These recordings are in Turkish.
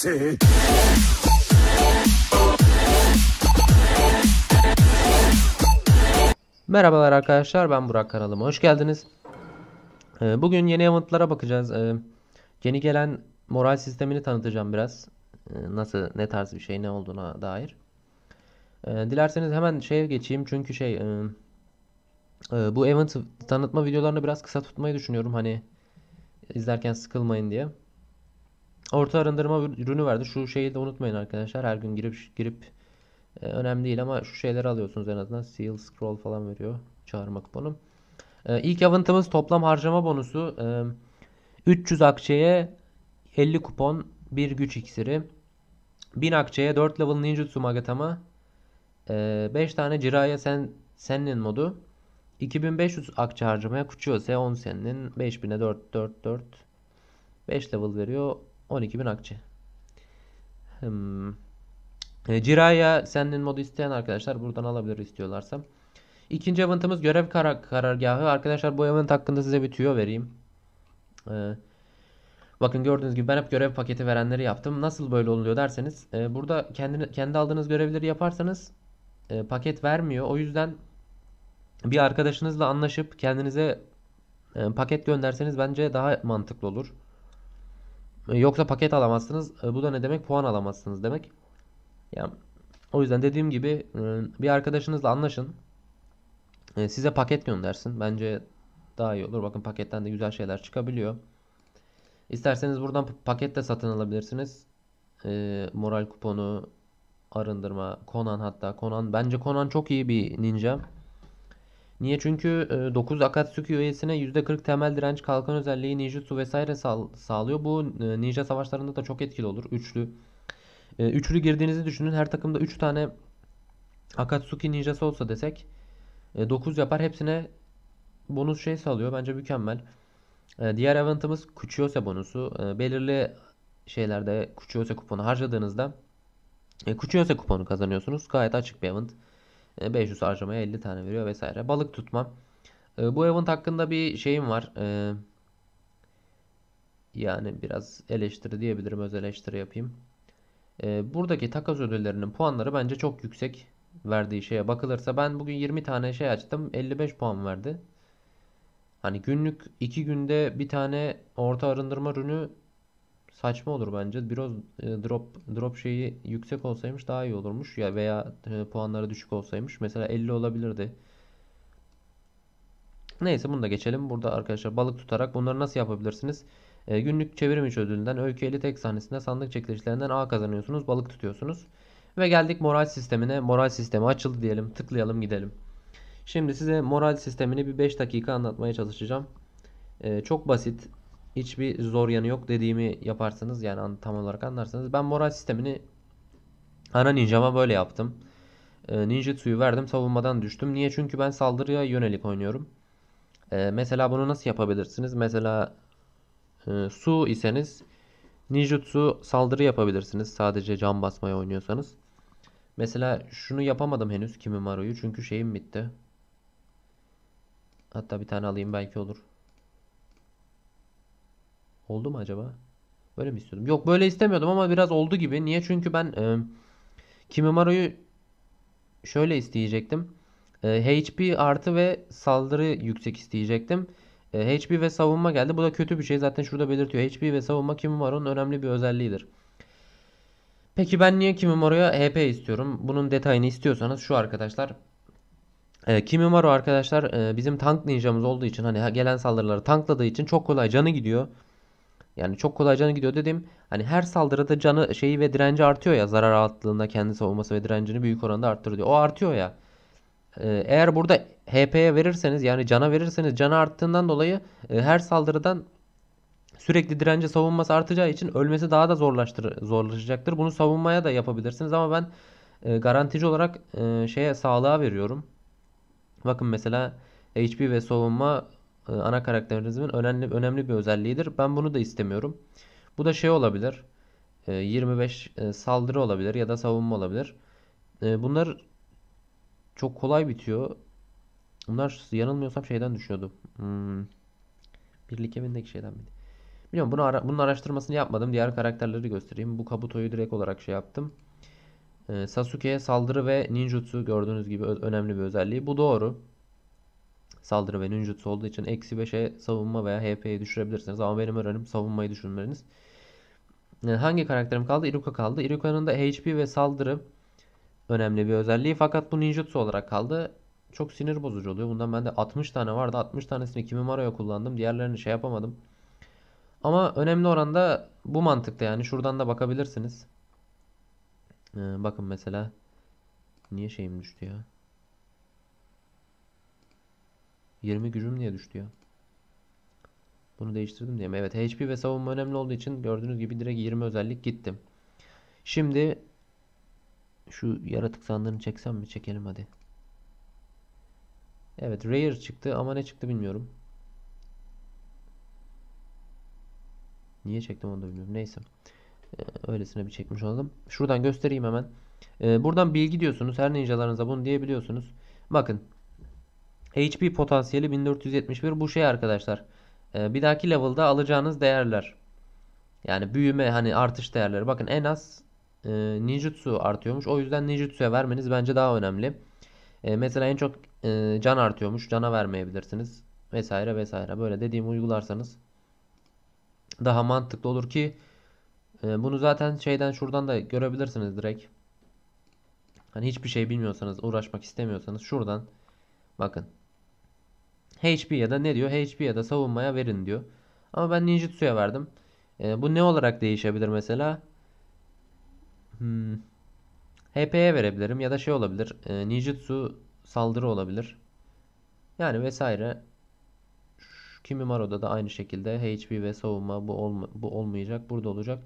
see. Merhabalar arkadaşlar ben Burak kanalıma hoş geldiniz. Ee, Bugün yeni eventlara bakacağız. Ee, Yeni gelen moral sistemini tanıtacağım biraz. Ee, Nasıl ne tarz bir şey ne olduğuna dair. Dilerseniz hemen şeye geçeyim çünkü şey e, e, bu event tanıtma videolarını biraz kısa tutmayı düşünüyorum hani izlerken sıkılmayın diye. Orta arındırma ürünü verdi. Şu şeyi de unutmayın arkadaşlar. Her gün girip girip e, önemli değil ama şu şeyleri alıyorsunuz en azından. Seal scroll falan veriyor. Çağırma kuponu. E, ilk eventımız toplam harcama bonusu. E, 300 akçeye 50 kupon, 1 güç iksiri. 1000 akçeye 4 level ninjutsu magatama. E, 5 tane Jiraiya sen Sennin modu. 2500 akçe harcamaya Kuchiyose 10 senin 5000'e 4 4 4 5 level veriyor 12.000 akçe. Hmm. E, Jiraiya senin modu isteyen arkadaşlar buradan alabilir istiyorlarsa. İkinci eventımız görev kara karargahı. Arkadaşlar bu event hakkında size bir tüyo vereyim. Ee, bakın gördüğünüz gibi ben hep görev paketi verenleri yaptım. Nasıl böyle oluyor derseniz e, burada kendi, kendi aldığınız görevleri yaparsanız e, paket vermiyor. O yüzden bir arkadaşınızla anlaşıp kendinize e, paket gönderseniz bence daha mantıklı olur. E, Yoksa paket alamazsınız. E, Bu da ne demek? Puan alamazsınız demek. Ya o yüzden dediğim gibi e, bir arkadaşınızla anlaşın. Size paket göndersin. Bence daha iyi olur. Bakın paketten de güzel şeyler çıkabiliyor. İsterseniz buradan paket de satın alabilirsiniz. Moral kuponu, arındırma, Conan hatta. Conan bence Conan çok iyi bir ninja. Niye? Çünkü e, 9 Akatsuki üyesine %40 temel direnç, kalkan özelliği, ninjutsu vesaire sağ- sağlıyor. Bu e, ninja savaşlarında da çok etkili olur. Üçlü. E, üçlü girdiğinizi düşünün. Her takımda 3 tane Akatsuki ninjası olsa desek 9 yapar. Hepsine bonus şey sağlıyor. Bence mükemmel. E, Diğer eventimiz Kuchiyose bonusu. E, Belirli şeylerde Kuchiyose kuponu harcadığınızda e, Kuchiyose kuponu kazanıyorsunuz. Gayet açık bir event. E, 500 harcamaya 50 tane veriyor vesaire. Balık tutma. E, Bu event hakkında bir şeyim var. E, Yani biraz eleştiri diyebilirim. Öz eleştiri yapayım. E, Buradaki takas ödüllerinin puanları bence çok yüksek. Verdiği şeye bakılırsa ben bugün 20 tane şey açtım. 55 puan verdi. Hani günlük 2 günde bir tane orta arındırma ürünü saçma olur bence. Biraz e, drop drop şeyi yüksek olsaymış daha iyi olurmuş ya veya e, puanları düşük olsaymış. Mesela 50 olabilirdi. Neyse bunu da geçelim. Burada arkadaşlar balık tutarak bunları nasıl yapabilirsiniz? E, günlük çevrim içi ödülünden Öykü 50 tek sahnesinde sandık çekilişlerinden A kazanıyorsunuz. Balık tutuyorsunuz. Ve geldik moral sistemine. Moral sistemi açıldı diyelim. Tıklayalım gidelim. Şimdi size moral sistemini bir 5 dakika anlatmaya çalışacağım. Ee, çok basit. Hiçbir zor yanı yok dediğimi yaparsanız yani an- tam olarak anlarsanız. Ben moral sistemini ana ninjama böyle yaptım. Ee, ninjutsu'yu verdim savunmadan düştüm. Niye? Çünkü ben saldırıya yönelik oynuyorum. Ee, mesela bunu nasıl yapabilirsiniz? Mesela e, su iseniz ninjutsu saldırı yapabilirsiniz. Sadece can basmaya oynuyorsanız. Mesela şunu yapamadım henüz Kimimaru'yu çünkü şeyim bitti. Hatta bir tane alayım belki olur. Oldu mu acaba? Böyle mi istiyordum? Yok böyle istemiyordum ama biraz oldu gibi. Niye? Çünkü ben e, Kimimaru'yu şöyle isteyecektim. E, HP artı ve saldırı yüksek isteyecektim. E, HP ve savunma geldi. Bu da kötü bir şey. Zaten şurada belirtiyor. HP ve savunma Kimimaru'nun önemli bir özelliğidir. Peki ben niye Kimimaru'ya HP istiyorum? Bunun detayını istiyorsanız şu arkadaşlar. E, Kimimaru arkadaşlar e, bizim tank ninjamız olduğu için hani ha- gelen saldırıları tankladığı için çok kolay canı gidiyor. Yani çok kolay canı gidiyor dedim. Hani her saldırıda canı şeyi ve direnci artıyor ya. Zarar attığında kendi savunması ve direncini büyük oranda arttırıyor. O artıyor ya. E, eğer burada HP'ye verirseniz yani cana verirseniz canı arttığından dolayı e, her saldırıdan sürekli direnci savunması artacağı için ölmesi daha da zorlaştır zorlaşacaktır. Bunu savunmaya da yapabilirsiniz ama ben e, garantici olarak e, şeye sağlığa veriyorum. Bakın mesela HP ve savunma ana karakterinizin önemli önemli bir özelliğidir. Ben bunu da istemiyorum. Bu da şey olabilir. E, 25 e, saldırı olabilir ya da savunma olabilir. E, bunlar çok kolay bitiyor. Bunlar yanılmıyorsam şeyden düşüyordu. Hmm, birlik evindeki şeyden miydi? Biliyorum bunu ara- bunun araştırmasını yapmadım. Diğer karakterleri göstereyim. Bu Kabuto'yu direkt olarak şey yaptım. Sasuke'ye saldırı ve ninjutsu gördüğünüz gibi önemli bir özelliği. Bu doğru. Saldırı ve ninjutsu olduğu için eksi 5'e savunma veya HP'yi düşürebilirsiniz. Ama benim önerim savunmayı düşürmeniz. Ee, hangi karakterim kaldı? Iruka kaldı. Iruka'nın da HP ve saldırı önemli bir özelliği. Fakat bu ninjutsu olarak kaldı. Çok sinir bozucu oluyor. Bundan bende 60 tane vardı. 60 tanesini Kimimaro kullandım. Diğerlerini şey yapamadım. Ama önemli oranda bu mantıkta yani. Şuradan da bakabilirsiniz. Ee, bakın mesela. Niye şeyim düştü ya? 20 gücüm niye düştü ya? Bunu değiştirdim diye mi? Evet HP ve savunma önemli olduğu için gördüğünüz gibi direkt 20 özellik gittim. Şimdi şu yaratık sandığını çeksem mi? Çekelim hadi. Evet Rare çıktı ama ne çıktı bilmiyorum. Niye çektim onu da bilmiyorum. Neyse. Ee, öylesine bir çekmiş olalım. Şuradan göstereyim hemen. Ee, buradan bilgi diyorsunuz. Her ninjalarınıza bunu diyebiliyorsunuz. Bakın. HP potansiyeli 1471 bu şey arkadaşlar. Ee, bir dahaki level'da alacağınız değerler. Yani büyüme hani artış değerleri. Bakın en az e, ninjutsu artıyormuş. O yüzden ninjutsu'ya vermeniz bence daha önemli. E, mesela en çok e, can artıyormuş. Cana vermeyebilirsiniz. Vesaire vesaire. Böyle dediğimi uygularsanız daha mantıklı olur ki e, bunu zaten şeyden şuradan da görebilirsiniz direkt. Hani hiçbir şey bilmiyorsanız, uğraşmak istemiyorsanız şuradan bakın. HP ya da ne diyor? HP ya da savunmaya verin diyor. Ama ben ninjutsu'ya verdim. E, bu ne olarak değişebilir mesela? Hmm. HP'ye verebilirim ya da şey olabilir. E, ninjutsu saldırı olabilir. Yani vesaire. Kimimaro'da da aynı şekilde HP ve savunma bu olma, bu olmayacak. Burada olacak.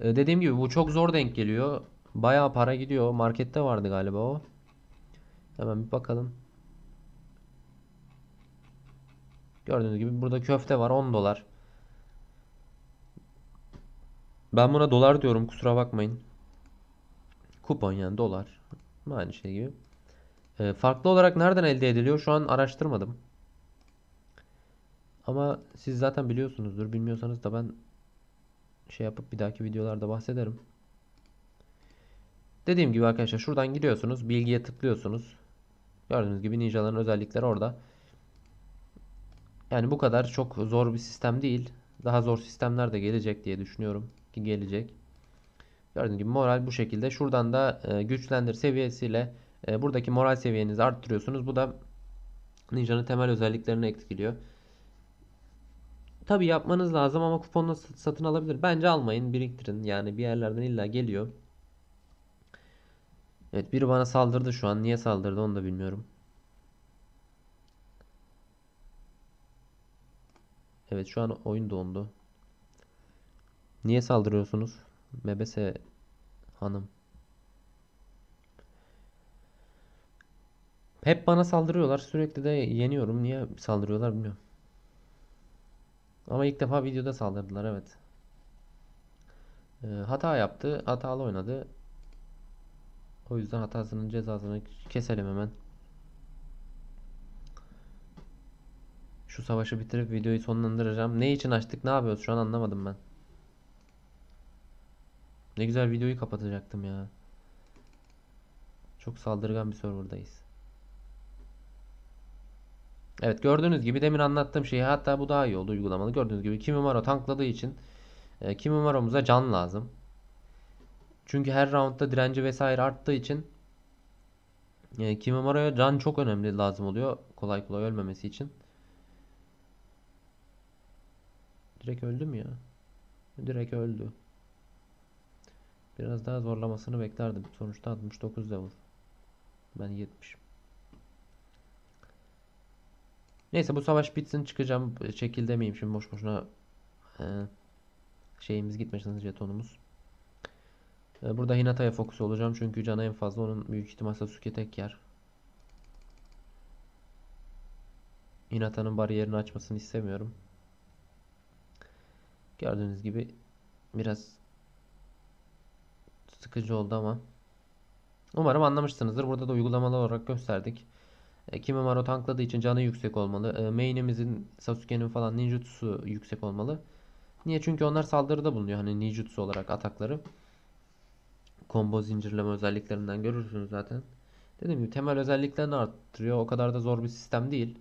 E, dediğim gibi bu çok zor denk geliyor. Bayağı para gidiyor. Markette vardı galiba o. Hemen bir bakalım. Gördüğünüz gibi burada köfte var 10 dolar. Ben buna dolar diyorum kusura bakmayın. Kupon yani dolar. Aynı şey gibi. Ee, farklı olarak nereden elde ediliyor? Şu an araştırmadım. Ama siz zaten biliyorsunuzdur. Bilmiyorsanız da ben şey yapıp bir dahaki videolarda bahsederim. Dediğim gibi arkadaşlar şuradan giriyorsunuz. Bilgiye tıklıyorsunuz. Gördüğünüz gibi ninjaların özellikleri orada. Yani bu kadar çok zor bir sistem değil. Daha zor sistemler de gelecek diye düşünüyorum ki gelecek. Gördüğünüz gibi moral bu şekilde. Şuradan da e, güçlendir seviyesiyle e, buradaki moral seviyenizi arttırıyorsunuz. Bu da Ninja'nın temel özelliklerini etkiliyor. Tabi yapmanız lazım ama kuponla satın alabilir. Bence almayın, biriktirin. Yani bir yerlerden illa geliyor. Evet, biri bana saldırdı şu an. Niye saldırdı onu da bilmiyorum. Evet, şu an oyun dondu. Niye saldırıyorsunuz? Mebese hanım. Hep bana saldırıyorlar. Sürekli de yeniyorum. Niye saldırıyorlar bilmiyorum. Ama ilk defa videoda saldırdılar evet. Ee, hata yaptı. Hatalı oynadı. O yüzden hatasının cezasını keselim hemen. Şu savaşı bitirip videoyu sonlandıracağım. Ne için açtık? Ne yapıyoruz? Şu an anlamadım ben. Ne güzel videoyu kapatacaktım ya. Çok saldırgan bir serverdayız. Evet gördüğünüz gibi demin anlattığım şeyi hatta bu daha iyi oldu uygulamalı. Gördüğünüz gibi Kimimaro tankladığı için e, Kimimaro'muza can lazım. Çünkü her roundda direnci vesaire arttığı için e, Kimimaro'ya can çok önemli lazım oluyor. Kolay kolay ölmemesi için. Direkt öldü mü ya? Direkt öldü. Biraz daha zorlamasını beklerdim. Sonuçta 69 level. Ben 70. Neyse bu savaş bitsin çıkacağım. Çekil demeyeyim şimdi boş boşuna e, şeyimiz gitmesin jetonumuz. E, burada Hinata'ya fokus olacağım çünkü canı en fazla onun büyük ihtimal Sasuke tek yer. Hinata'nın bariyerini açmasını istemiyorum. Gördüğünüz gibi biraz sıkıcı oldu ama umarım anlamışsınızdır. Burada da uygulamalı olarak gösterdik. E, Kimimaro tankladığı için canı yüksek olmalı. E, main'imizin Sasuke'nin falan ninjutsu yüksek olmalı. Niye? Çünkü onlar saldırıda bulunuyor. Hani ninjutsu olarak atakları. Combo zincirleme özelliklerinden görürsünüz zaten. Dediğim gibi temel özelliklerini arttırıyor. O kadar da zor bir sistem değil.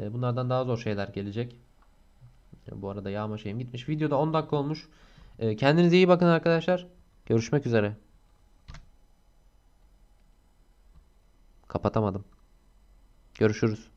E, bunlardan daha zor şeyler gelecek. Bu arada yağma şeyim gitmiş. Videoda 10 dakika olmuş. E, Kendinize iyi bakın arkadaşlar. Görüşmek üzere. Kapatamadım. Görüşürüz.